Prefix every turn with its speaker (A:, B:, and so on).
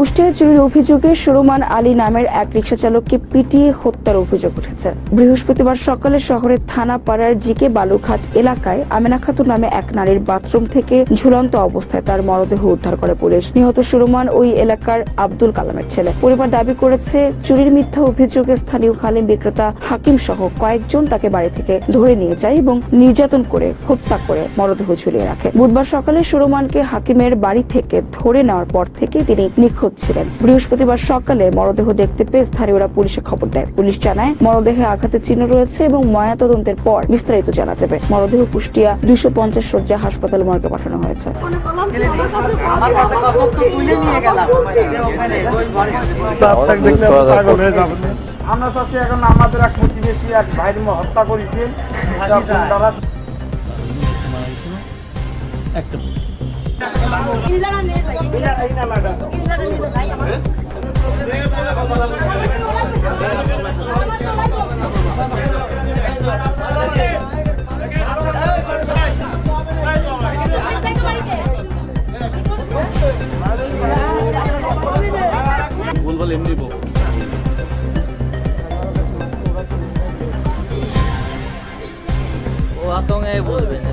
A: কুষ্টিয়া চুরির অভিযোগে সুরমান আলী নামের এক রিক্সা চালককে পিটিয়ে হত্যার অভিযোগ উঠেছে। বৃহস্পতিবার সকালে শহরের থানা পাড়ার জিকে বালুঘাট এলাকায় আমেনা খাতুন নামে এক নারীর বাথরুম থেকে ঝুলন্ত অবস্থায় তার মরদেহ উদ্ধার করে পুলিশ। নিহত সুরমান ওই এলাকার আব্দুল কালামের ছেলে। পরিবার দাবি করেছে, চুরির মিথ্যা অভিযোগে স্থানীয় হালিম বিক্রেতা হাকিম সহ কয়েকজন তাকে বাড়ি থেকে ধরে নিয়ে যায় এবং নির্যাতন করে, হত্যা করে মরদেহ ঝুলিয়ে রাখে। বুধবার সকালে সুরমানকে হাকিমের বাড়ি থেকে ধরে নেওয়ার পর থেকে তিনি নিখোঁজ ছিলেন বৃহস্পতিবার সকালে মরদেহ দেখতে পেয়ে স্থানীয়রা পুলিশে খবর দেয়। পুলিশ জানায়, মরদেহে আঘাতের চিহ্ন রয়েছে এবং ময়নাতদন্তের পর বিস্তারিত জানা যাবে। মরদেহ কুষ্টিয়া দুশো পঞ্চাশ শয্যা হাসপাতাল মর্গে পাঠানো হয়েছে।
B: আমার
C: চাচ্ছি এখন আমাদের এক প্রতিবেশী এক ভাইয়ের হত্যা করেছে যখন
D: আতঙ্কে বলবেন